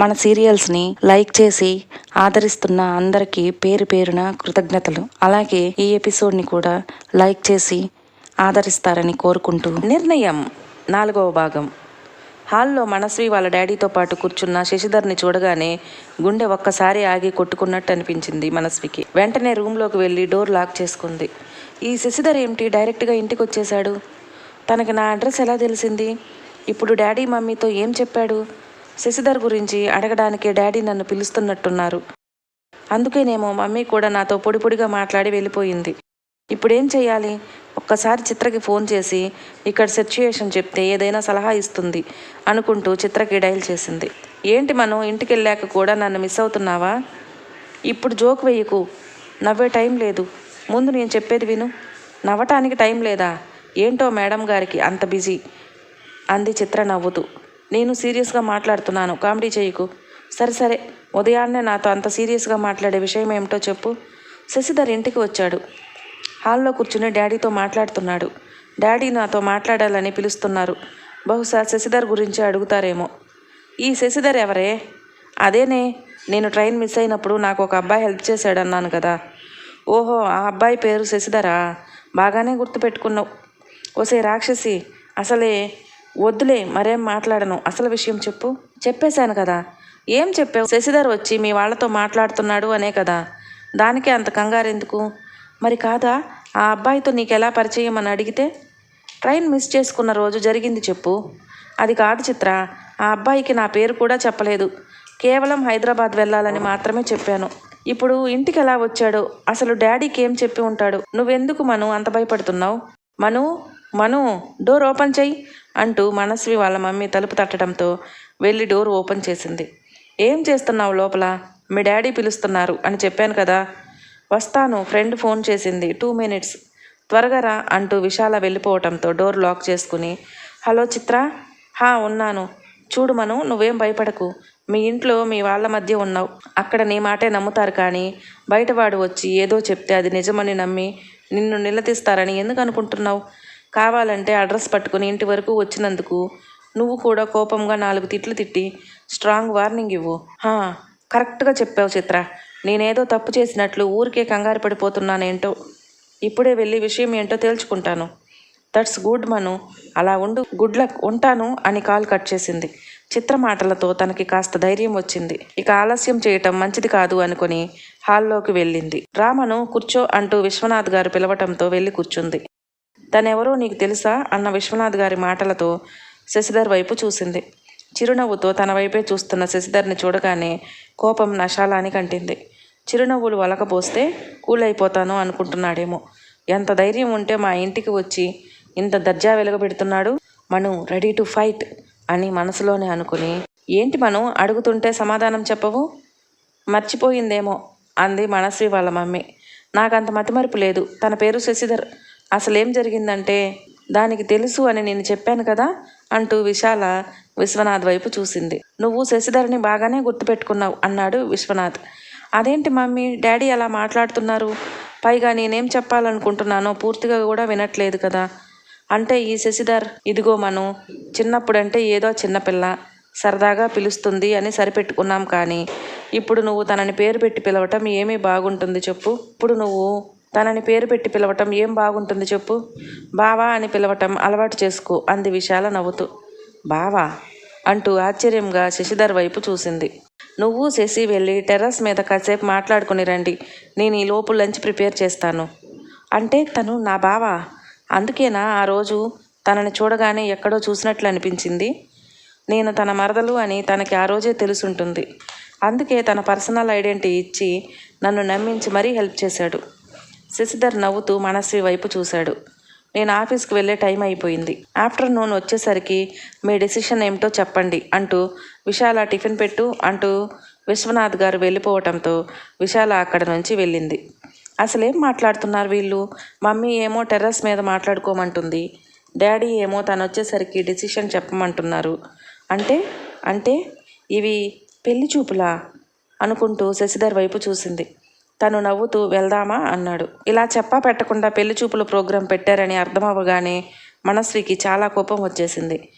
మన సీరియల్స్ని లైక్ చేసి ఆదరిస్తున్న అందరికీ పేరు పేరున కృతజ్ఞతలు. అలాగే ఈ ఎపిసోడ్ని కూడా లైక్ చేసి ఆదరిస్తారని కోరుకుంటూ నిర్ణయం నాలుగవ భాగం. హాల్లో మనస్వి వాళ్ళ డాడీతో పాటు కూర్చున్న శశిధర్ని చూడగానే గుండె ఒక్కసారి ఆగి కొట్టుకున్నట్టు అనిపించింది మనస్వికి వెంటనే రూమ్లోకి వెళ్ళి డోర్ లాక్ చేసుకుంది. ఈ శశిధర్ ఏమిటి డైరెక్ట్గా ఇంటికి వచ్చేశాడు తనకి నా అడ్రస్ ఎలా తెలిసింది? ఇప్పుడు డాడీ మమ్మీతో ఏం చెప్పాడు? శశిధర్ గురించి అడగడానికే డాడీ నన్ను పిలుస్తున్నట్టున్నారు. అందుకేనేమో మమ్మీ కూడా నాతో పొడి పొడిగా మాట్లాడి వెళ్ళిపోయింది. ఇప్పుడేం చేయాలి? ఒక్కసారి చిత్రకి ఫోన్ చేసి ఇక్కడ సిచ్యుయేషన్ చెప్తే ఏదైనా సలహా ఇస్తుంది అనుకుంటూ చిత్రకి డైల్ చేసింది. ఏంటి మనం ఇంటికి వెళ్ళాక కూడా నన్ను మిస్ అవుతున్నావా? ఇప్పుడు జోక్ వేయకు. నవ్వే టైం లేదు. ముందు నేను చెప్పేది విను. నవ్వటానికి టైం లేదా? ఏంటో మేడం గారికి అంత బిజీ. అంది చిత్ర నవ్వుతూ. నేను సీరియస్గా మాట్లాడుతున్నాను. కామెడీ చేయకు. సరే సరే. ఉదయాన్నే నాతో అంత సీరియస్గా మాట్లాడే విషయం ఏమిటో చెప్పు. శశిధర్ ఇంటికి వచ్చాడు. హాల్లో కూర్చుని డాడీతో మాట్లాడుతున్నాడు. డాడీ నాతో మాట్లాడాలని పిలుస్తున్నారు. బహుశా శశిధర్ గురించి అడుగుతారేమో. ఈ శశిధర్ ఎవరే? అదేనే. నేను ట్రైన్ మిస్ అయినప్పుడు నాకు ఒక అబ్బాయి హెల్ప్ చేశాడన్నాను కదా. ఓహో ఆ అబ్బాయి పేరు శశిధరా? బాగానే గుర్తుపెట్టుకున్నావు. ఓసే రాక్షసి అసలే వద్దులే మరేం మాట్లాడను. అసలు విషయం చెప్పు. చెప్పేశాను కదా. ఏం చెప్పావు? శశిధర్ వచ్చి మీ వాళ్ళతో మాట్లాడుతున్నాడు అనే కదా. దానికే అంత కంగారు ఎందుకు మరి కాదా? ఆ అబ్బాయితో నీకెలా పరిచయం అని అడిగితే? ట్రైన్ మిస్ చేసుకున్న రోజు జరిగింది చెప్పు. అది కాదు చిత్ర. ఆ అబ్బాయికి నా పేరు కూడా చెప్పలేదు. కేవలం హైదరాబాద్ వెళ్ళాలని మాత్రమే చెప్పాను. ఇప్పుడు ఇంటికి ఎలా వచ్చాడు? అసలు డాడీకి ఏం చెప్పి ఉంటాడు? నువ్వెందుకు మను అంత భయపడుతున్నావు? మను మను డోర్ ఓపెన్ చెయ్యి అంటూ మనస్వి వాళ్ళ మమ్మీ తలుపు తట్టడంతో వెళ్ళి డోర్ ఓపెన్ చేసింది. ఏం చేస్తున్నావు లోపల? మీ డాడీ పిలుస్తున్నారు అని చెప్పాను కదా. వస్తాను ఫ్రెండ్ ఫోన్ చేసింది. Two minutes. త్వరగా రా అంటూ విశాల వెళ్ళిపోవటంతో డోర్ లాక్ చేసుకుని హలో చిత్ర. హా ఉన్నాను. చూడు మను నువ్వేం భయపడకు. మీ ఇంట్లో మీ వాళ్ళ మధ్య ఉన్నావు. అక్కడ నీ మాటే నమ్ముతారు కానీ బయటవాడు వచ్చి ఏదో చెప్తే అది నిజమని నమ్మి నిన్ను నిలదీస్తారని ఎందుకు అనుకుంటున్నావు? కావాలంటే అడ్రస్ పట్టుకుని ఇంటి వరకు వచ్చినందుకు నువ్వు కూడా కోపంగా నాలుగు తిట్లు తిట్టి స్ట్రాంగ్ వార్నింగ్ ఇవ్వు. హా కరెక్ట్గా చెప్పావు చిత్ర. నేనేదో తప్పు చేసినట్లు ఊరికే కంగారు పడిపోతున్నానేంటో. ఇప్పుడే వెళ్ళి విషయం ఏంటో తేల్చుకుంటాను. That's good Manu. అలా ఉండు. Good luck. ఉంటాను అని కాల్ కట్ చేసింది. చిత్ర మాటలతో తనకి కాస్త ధైర్యం వచ్చింది. ఇక ఆలస్యం చేయటం మంచిది కాదు అనుకుని హాల్లోకి వెళ్ళింది. రామను కూర్చో అంటూ విశ్వనాథ్ గారు పిలవటంతో వెళ్ళి కూర్చుంది. తనెవరో నీకు తెలుసా? అన్న విశ్వనాథ్ గారి మాటలతో శశిధర్ వైపు చూసింది. చిరునవ్వుతో తన వైపే చూస్తున్న శశిధర్ని చూడగానే కోపం నశాలాని కంటింది. చిరునవ్వులు వలకపోస్తే కూలైపోతాను అనుకుంటున్నాడేమో. ఎంత ధైర్యం ఉంటే మా ఇంటికి వచ్చి ఇంత దర్జా వెలుగబెడుతున్నాడు? మను రెడీ టు ఫైట్ అని మనసులోనే అనుకుని ఏంటి మనం అడుగుతుంటే సమాధానం చెప్పవు? మర్చిపోయిందేమో అంది మనస్వి వాళ్ళ మమ్మీ. నాకంత మతిమరుపు లేదు. తన పేరు శశిధర్. అసలేం జరిగిందంటే దానికి తెలుసు అని నేను చెప్పాను కదా అంటూ విశాల విశ్వనాథ్ వైపు చూసింది. నువ్వు శశిధర్ని బాగానే గుర్తుపెట్టుకున్నావు అన్నాడు విశ్వనాథ్. అదేంటి మమ్మీ డాడీ అలా మాట్లాడుతున్నారు? పైగా నేనేం చెప్పాలనుకుంటున్నానో పూర్తిగా కూడా వినట్లేదు కదా. అంటే ఈ శశిధర్ ఇదిగో మను చిన్నప్పుడంటే ఏదో చిన్నపిల్ల సరదాగా పిలుస్తుంది అని సరిపెట్టుకున్నాం కానీ ఇప్పుడు నువ్వు తనని పేరు పెట్టి పిలవటం ఏమీ బాగుంటుంది చెప్పు. ఇప్పుడు నువ్వు తనని పేరు పెట్టి పిలవటం ఏం బాగుంటుంది చెప్పు? బావా అని పిలవటం అలవాటు చేసుకో అంది విశాల నవ్వుతూ. బావా అంటూ ఆశ్చర్యంగా శశిధర్ వైపు చూసింది. నువ్వు శశి వెళ్ళి టెర్రస్ మీద కాసేపు మాట్లాడుకుని రండి. నేను ఈ లోపు లంచ్ ప్రిపేర్ చేస్తాను. అంటే తను నా బావా? అందుకేనా ఆ రోజు తనని చూడగానే ఎక్కడో చూసినట్లు అనిపించింది? నేను తన మరదలు అని తనకి ఆ రోజే తెలుసుంటుంది. అందుకే తన పర్సనల్ ఐడెంటిటీ ఇచ్చి నన్ను నమ్మించి మరీ హెల్ప్ చేశాడు. శశిధర్ నవ్వుతూ మనశ్రీ వైపు చూశాడు. నేను ఆఫీస్కి వెళ్ళే టైం అయిపోయింది. ఆఫ్టర్నూన్ వచ్చేసరికి మీ డెసిషన్ ఏమిటో చెప్పండి అంటూ విశాల టిఫిన్ పెట్టు అంటూ విశ్వనాథ్ గారు వెళ్ళిపోవటంతో విశాల అక్కడ నుంచి వెళ్ళింది. అసలేం మాట్లాడుతున్నారు వీళ్ళు? మమ్మీ ఏమో టెర్రస్ మీద మాట్లాడుకోమంటుంది. డాడీ ఏమో తను వచ్చేసరికి డెసిషన్ చెప్పమంటున్నారు. అంటే? అంటే? ఇవి పెళ్ళి చూపులా? అనుకుంటూ శశిధర్ వైపు చూసింది. తను నవ్వుతూ వెళ్దామా అన్నాడు. ఇలా చెప్పా పెట్టకుండా పెళ్ళి చూపుల ప్రోగ్రాం పెట్టారని అర్థమవగానే మనస్వికి చాలా కోపం వచ్చేసింది.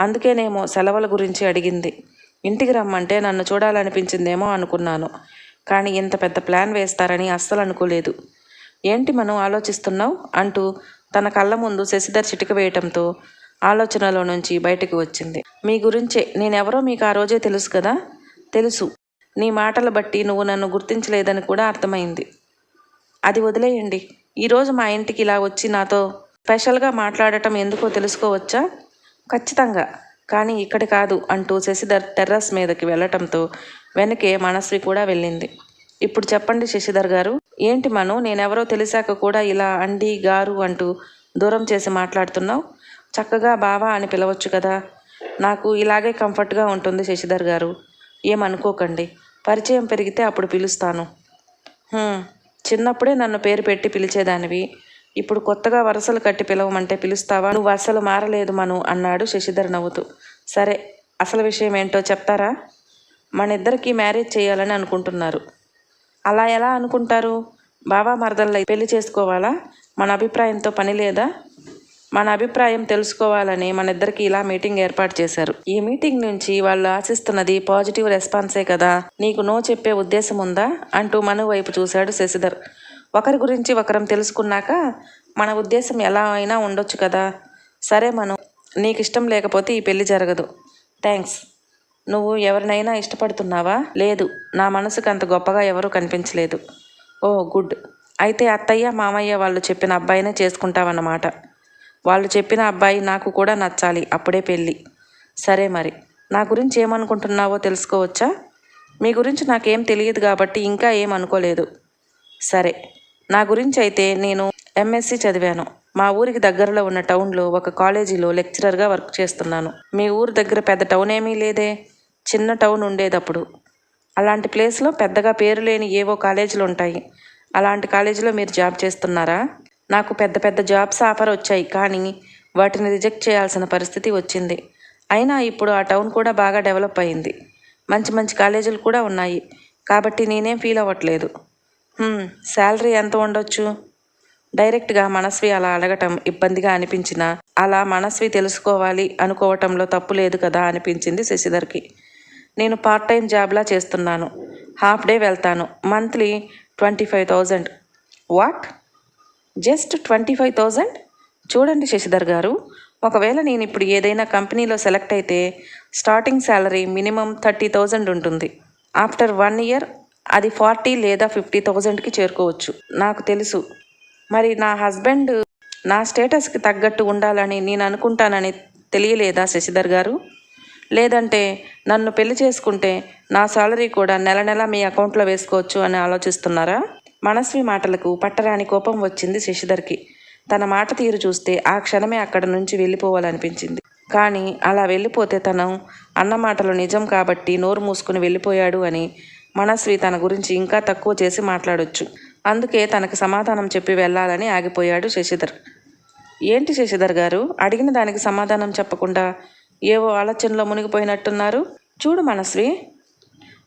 అందుకేనేమో సెలవుల గురించి అడిగింది. ఇంటికి రమ్మంటే నన్ను చూడాలనిపించిందేమో అనుకున్నాను. కానీ ఇంత పెద్ద ప్లాన్ వేస్తారని అస్సలు అనుకోలేదు. ఏంటి మనం ఆలోచిస్తున్నావు? అంటూ తన కళ్ళ ముందు శశిధర్ చిటిక వేయటంతో ఆలోచనలో నుంచి బయటకు వచ్చింది. మీ గురించే. నేనెవరో మీకు ఆ రోజే తెలుసు కదా? తెలుసు. నీ మాటలు బట్టి నువ్వు నన్ను గుర్తించలేదని కూడా అర్థమైంది. అది వదిలేయండి. ఈరోజు మా ఇంటికి ఇలా వచ్చి నాతో స్పెషల్గా మాట్లాడటం ఎందుకో తెలుసుకోవచ్చా? ఖచ్చితంగా. కానీ ఇక్కడ కాదు అంటూ శశిధర్ టెర్రస్ మీదకి వెళ్ళటంతో వెనకే మనస్వి కూడా వెళ్ళింది. ఇప్పుడు చెప్పండి శశిధర్ గారు ఏంటి మను నేనెవరో తెలిసాక కూడా ఇలా అండి గారు అంటూ దూరం చేసి మాట్లాడుతున్నావు? చక్కగా బావా అని పిలవచ్చు కదా. నాకు ఇలాగే కంఫర్ట్గా ఉంటుంది శశిధర్ గారు. ఏమనుకోకండి. పరిచయం పెరిగితే అప్పుడు పిలుస్తాను. చిన్నప్పుడే నన్ను పేరు పెట్టి పిలిచేదానివి. ఇప్పుడు కొత్తగా వరసలు కట్టి పిలవమంటే పిలుస్తావా? నువ్వు అసలు మారలేదు మను అన్నాడు శశిధర్ నవ్వుతూ. సరే అసలు విషయం ఏంటో చెప్తారా? మన ఇద్దరికి మ్యారేజ్ చేయాలని అనుకుంటున్నారు. అలా ఎలా అనుకుంటారు? బావా మరదళ్ళ పెళ్ళి చేసుకోవాలా? మన అభిప్రాయంతో పని లేదా? మన అభిప్రాయం తెలుసుకోవాలని మన ఇద్దరికి ఇలా మీటింగ్ ఏర్పాటు చేశారు. ఈ మీటింగ్ నుంచి వాళ్ళు ఆశిస్తున్నది పాజిటివ్ రెస్పాన్సే కదా. నీకు నో చెప్పే ఉద్దేశం ఉందా? అంటూ మను వైపు చూశాడు శశిధర్. ఒకరి గురించి ఒకరం తెలుసుకున్నాక మన ఉద్దేశం ఎలా అయినా ఉండొచ్చు కదా. సరే మను నీకు ఇష్టం లేకపోతే ఈ పెళ్ళి జరగదు. థ్యాంక్స్. నువ్వు ఎవరినైనా ఇష్టపడుతున్నావా? లేదు. నా మనసుకు అంత గొప్పగా ఎవరూ కనిపించలేదు. Oh good. అయితే అత్తయ్య మామయ్య వాళ్ళు చెప్పిన అబ్బాయినే చేసుకుంటావన్నమాట. వాళ్ళు చెప్పిన అబ్బాయి నాకు కూడా నచ్చాలి అప్పుడే పెళ్ళి. సరే మరి. నా గురించి ఏమనుకుంటున్నావో తెలుసుకోవచ్చా? మీ గురించి నాకేం తెలియదు కాబట్టి ఇంకా ఏం అనుకోలేదు. సరే. నా గురించి అయితే నేను ఎంఎస్సి చదివాను. మా ఊరికి దగ్గరలో ఉన్న టౌన్లో ఒక కాలేజీలో లెక్చరర్గా వర్క్ చేస్తున్నాను. మీ ఊరు దగ్గర పెద్ద టౌన్ ఏమీ లేదే. చిన్న టౌన్ ఉండేదప్పుడు. అలాంటి ప్లేస్లో పెద్దగా పేరు లేని ఏవో కాలేజీలు ఉంటాయి. అలాంటి కాలేజీలో మీరు జాబ్ చేస్తున్నారా? నాకు పెద్ద పెద్ద జాబ్స్ ఆఫర్ వచ్చాయి కానీ వాటిని రిజెక్ట్ చేయాల్సిన పరిస్థితి వచ్చింది. అయినా ఇప్పుడు ఆ టౌన్ కూడా బాగా డెవలప్ అయింది. మంచి మంచి కాలేజీలు కూడా ఉన్నాయి. కాబట్టి నేనేం ఫీల్ అవ్వట్లేదు. శాలరీ ఎంత ఉండొచ్చు? డైరెక్ట్గా మనస్వి అలా అడగటం ఇబ్బందిగా అనిపించినా అలా మనస్వి తెలుసుకోవాలి అనుకోవటంలో తప్పు లేదు కదా అనిపించింది శశిధర్కి. నేను పార్ట్ టైం జాబ్లా చేస్తున్నాను. హాఫ్ డే వెళ్తాను. Monthly twenty five thousand. What? Just twenty five thousand. చూడండి శశిధర్ గారు ఒకవేళ నేను ఇప్పుడు ఏదైనా కంపెనీలో సెలెక్ట్ అయితే starting salary minimum thirty thousand ఉంటుంది. ఆఫ్టర్ వన్ ఇయర్ అది ఫార్టీ లేదా ఫిఫ్టీ థౌజండ్కి చేరుకోవచ్చు నాకు తెలుసు. మరి నా హస్బెండ్ నా స్టేటస్కి తగ్గట్టు ఉండాలని నేను అనుకుంటానని తెలియలేదా శశిధర్ గారు? లేదంటే నన్ను పెళ్ళి చేసుకుంటే నా సాలరీ కూడా నెల నెల మీ అకౌంట్లో వేసుకోవచ్చు అని ఆలోచిస్తున్నారా? మనస్వి మాటలకు పట్టరాని కోపం వచ్చింది శశిధర్కి. తన మాట తీరు చూస్తే ఆ క్షణమే అక్కడ నుంచి వెళ్ళిపోవాలనిపించింది. కానీ అలా వెళ్ళిపోతే తను అన్న మాటలు నిజం కాబట్టి నోరు మూసుకుని వెళ్ళిపోయాడు అని మనస్వి తన గురించి ఇంకా తక్కువ చేసి మాట్లాడొచ్చు. అందుకే తనకు సమాధానం చెప్పి వెళ్ళాలని ఆగిపోయాడు శశిధర్. ఏంటి శశిధర్ గారు? అడిగిన దానికి సమాధానం చెప్పకుండా ఏవో ఆలోచనలో మునిగిపోయినట్టున్నారు? చూడు మనస్వి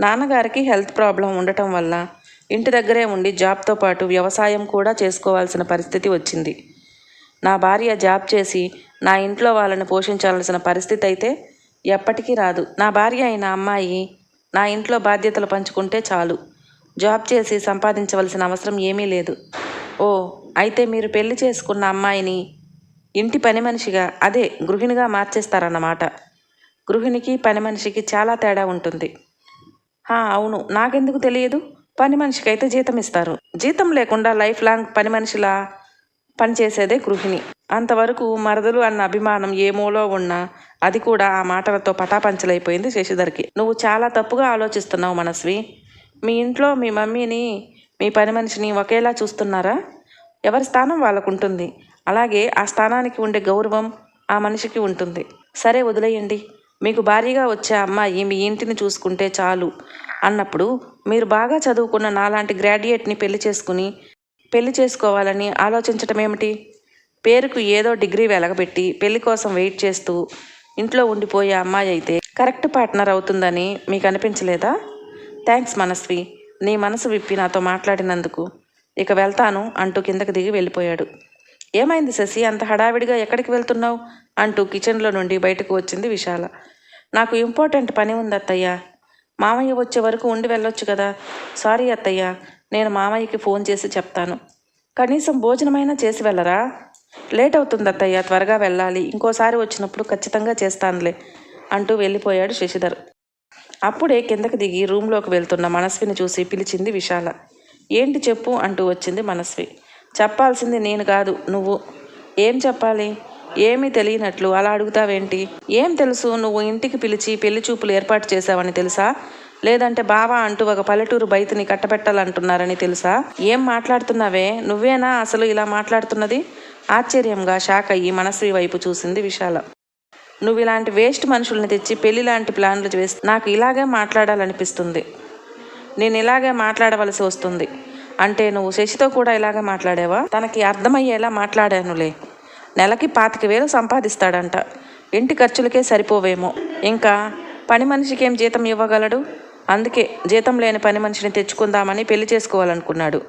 నాన్నగారికి హెల్త్ ప్రాబ్లం ఉండటం వల్ల ఇంటి దగ్గరే ఉండి జాబ్తో పాటు వ్యవసాయం కూడా చేసుకోవాల్సిన పరిస్థితి వచ్చింది. నా భార్య జాబ్ చేసి నా ఇంట్లో వాళ్ళని పోషించాల్సిన పరిస్థితి అయితే ఎప్పటికీ రాదు. నా భార్య అయిన అమ్మాయి నా ఇంట్లో బాధ్యతలు పంచుకుంటే చాలు. జాబ్ చేసి సంపాదించవలసిన అవసరం ఏమీ లేదు. ఓ అయితే మీరు పెళ్ళి చేసుకున్న అమ్మాయిని ఇంటి పని మనిషిగా అదే గృహిణిగా మార్చేస్తారన్నమాట. గృహిణికి పని మనిషికి చాలా తేడా ఉంటుంది. అవును. నాకెందుకు తెలియదు? పని మనిషికి అయితే జీతం ఇస్తారు. జీతం లేకుండా లైఫ్ లాంగ్ పని మనిషిలా పనిచేసేదే గృహిణి. అంతవరకు మరదలు అన్న అభిమానం ఏ మూలో ఉన్నా అది కూడా ఆ మాటలతో పటాపంచలైపోయింది శశిధర్కి. నువ్వు చాలా తప్పుగా ఆలోచిస్తున్నావు మనస్వి. మీ ఇంట్లో మీ మమ్మీని మీ పని మనిషిని ఒకేలా చూస్తున్నారా? ఎవరి స్థానం వాళ్ళకు ఉంటుంది అలాగే ఆ స్థానానికి ఉండే గౌరవం ఆ మనిషికి ఉంటుంది. సరే వదిలేయండి. మీకు భారీగా వచ్చే అమ్మాయి మీ ఇంటిని చూసుకుంటే చాలు. అన్నప్పుడు మీరు బాగా చదువుకున్న నాలాంటి గ్రాడ్యుయేట్ని పెళ్ళి చేసుకుని పెళ్ళి చేసుకోవాలని ఆలోచించటం ఏమిటి? పేరుకు ఏదో డిగ్రీ వెలగబెట్టి పెళ్ళి కోసం వెయిట్ చేస్తూ ఇంట్లో ఉండిపోయే అమ్మాయి అయితే కరెక్ట్ పార్ట్నర్ అవుతుందని మీకు అనిపించలేదా? థ్యాంక్స్ మనస్వి. నీ మనసు విప్పి నాతో మాట్లాడినందుకు. ఇక వెళ్తాను అంటూ కిందకి దిగి వెళ్ళిపోయాడు. ఏమైంది శశి? అంత హడావిడిగా ఎక్కడికి వెళ్తున్నావు? అంటూ కిచెన్లో నుండి బయటకు వచ్చింది విశాల. నాకు ఇంపార్టెంట్ పని ఉంది అత్తయ్య మామయ్య వచ్చే వరకు ఉండి వెళ్ళొచ్చు కదా. సారీ అత్తయ్య నేను మామయ్యకి ఫోన్ చేసి చెప్తాను. కనీసం భోజనమైనా చేసి వెళ్ళరా? లేట్ అవుతుంది అత్తయ్య త్వరగా వెళ్ళాలి. ఇంకోసారి వచ్చినప్పుడు ఖచ్చితంగా చేస్తానులే అంటూ వెళ్ళిపోయాడు శశిధర్. అప్పుడే కిందకి దిగి రూమ్లోకి వెళ్తున్న మనస్విని చూసి పిలిచింది విశాల. ఏంటి చెప్పు అంటూ వచ్చింది మనస్వి. చెప్పాల్సింది నేను కాదు నువ్వు. ఏం చెప్పాలి? ఏమీ తెలియనట్లు అలా అడుగుతావేంటి? ఏం తెలుసు? నువ్వు ఇంటికి పిలిచి పెళ్ళి చూపులు ఏర్పాటు చేశావని తెలుసా? లేదంటే బావా అంటూ ఒక పల్లెటూరు బయటని కట్టబెట్టాలంటున్నారని తెలుసా? ఏం మాట్లాడుతున్నావే? నువ్వేనా అసలు ఇలా మాట్లాడుతున్నది? ఆశ్చర్యంగా షాక్ అయ్యి మనస్వి వైపు చూసింది విశాల. నువ్వు ఇలాంటి వేస్ట్ మనుషుల్ని తెచ్చి పెళ్ళి లాంటి ప్లాన్లు చేసి నాకు ఇలాగే మాట్లాడాలనిపిస్తుంది. నేను ఇలాగే మాట్లాడవలసి వస్తుంది. అంటే నువ్వు శశితో కూడా ఇలాగే మాట్లాడావా? తనకి అర్థమయ్యేలా మాట్లాడానులే. నెలకి పాతిక వేలు సంపాదిస్తాడంట. ఇంటి ఖర్చులకే సరిపోవేమో. ఇంకా పని మనిషికి ఏం జీతం ఇవ్వగలడు? అందుకే జీతం లేని పని మనిషిని తెచ్చుకుందామని పెళ్ళి చేసుకోవాలనుకున్నాడు.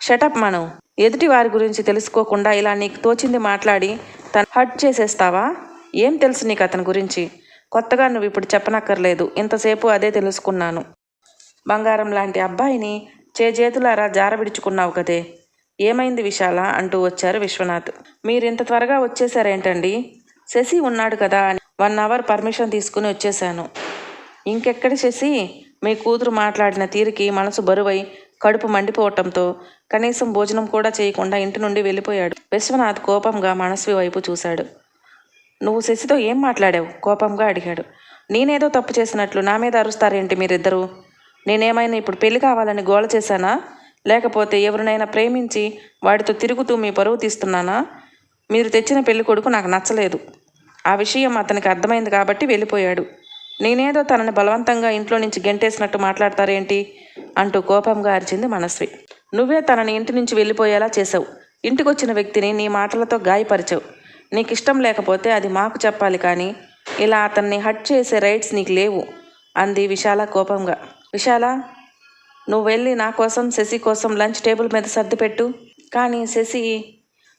షటప్ మనం ఎదుటి వారి గురించి తెలుసుకోకుండా ఇలా నీకు తోచింది మాట్లాడి తను హర్ట్ చేసేస్తావా? ఏం తెలుసు నీకు అతని గురించి? కొత్తగా నువ్వు ఇప్పుడు చెప్పనక్కర్లేదు. ఇంతసేపు అదే తెలుసుకున్నాను. బంగారం లాంటి అబ్బాయిని చేజేతులారా జారబిడుచుకున్నావు కదే. ఏమైంది విశాల? అంటూ వచ్చారు విశ్వనాథ్. మీరు ఇంత త్వరగా వచ్చేసారేంటండి శశి ఉన్నాడు కదా అని వన్ అవర్ పర్మిషన్ తీసుకుని వచ్చేసాను ఇంకెక్కడ శశి? మీ కూతురు మాట్లాడిన తీరికి మనసు బరువై కడుపు మండిపోవటంతో కనీసం భోజనం కూడా చేయకుండా ఇంటి నుండి వెళ్ళిపోయాడు. విశ్వనాథ్ కోపంగా మనస్వి వైపు చూశాడు. నువ్వు శశితో ఏం మాట్లాడావు? కోపంగా అడిగాడు. నేనేదో తప్పు చేసినట్లు నా మీద అరుస్తారేంటి మీరిద్దరూ? నేనేమైనా ఇప్పుడు పెళ్ళి కావాలని గోల చేశానా? లేకపోతే ఎవరినైనా ప్రేమించి వాడితో తిరుగుతూ మీ పరువు తీస్తున్నానా? మీరు తెచ్చిన పెళ్ళి కొడుకు నాకు నచ్చలేదు. ఆ విషయం అతనికి అర్థమైంది కాబట్టి వెళ్ళిపోయాడు. నేనేదో తనని బలవంతంగా ఇంట్లో నుంచి గెంటేసినట్టు మాట్లాడతారేంటి? అంటూ కోపంగా అరిచింది మనస్వి. నువ్వే తనని ఇంటి నుంచి వెళ్ళిపోయేలా చేసావు ఇంటికొచ్చిన వ్యక్తిని నీ మాటలతో గాయపరిచావు. నీకు ఇష్టం లేకపోతే అది మాకు చెప్పాలి కానీ ఇలా అతన్ని హట్ చేసే రైట్స్ నీకు లేవు అంది విశాల కోపంగా. విశాల? నువ్వు వెళ్ళి నా కోసం శశి కోసం లంచ్ టేబుల్ మీద సర్దిపెట్టు కానీ శశి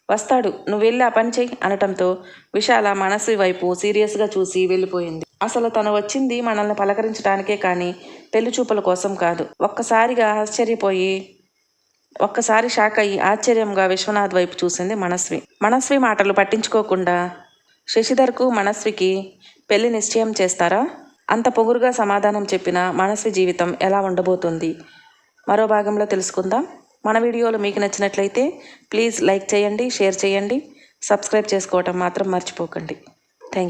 వస్తాడు. నువ్వు వెళ్ళి ఆ పని చెయ్యి అనటంతో విశాల మనసు వైపు సీరియస్గా చూసి వెళ్ళిపోయింది. అసలు తను వచ్చింది మనల్ని పలకరించడానికే కానీ పెళ్ళి చూపుల కోసం కాదు. ఒక్కసారిగా ఆశ్చర్యపోయి ఒక్కసారి షాక్ అయ్యి ఆశ్చర్యంగా విశ్వనాథ్ వైపు చూసింది మనస్వి. మనస్వి మాటలు పట్టించుకోకుండా శశిధర్కు మనస్వికి పెళ్ళి నిశ్చయం చేస్తారా? అంత పొగురుగా సమాధానం చెప్పిన మనస్వి జీవితం ఎలా ఉండబోతుంది? మరో భాగంలో తెలుసుకుందాం. మన వీడియోలు మీకు నచ్చినట్లయితే ప్లీజ్ లైక్ చేయండి షేర్ చేయండి సబ్స్క్రైబ్ చేసుకోవటం మాత్రం మర్చిపోకండి. థ్యాంక్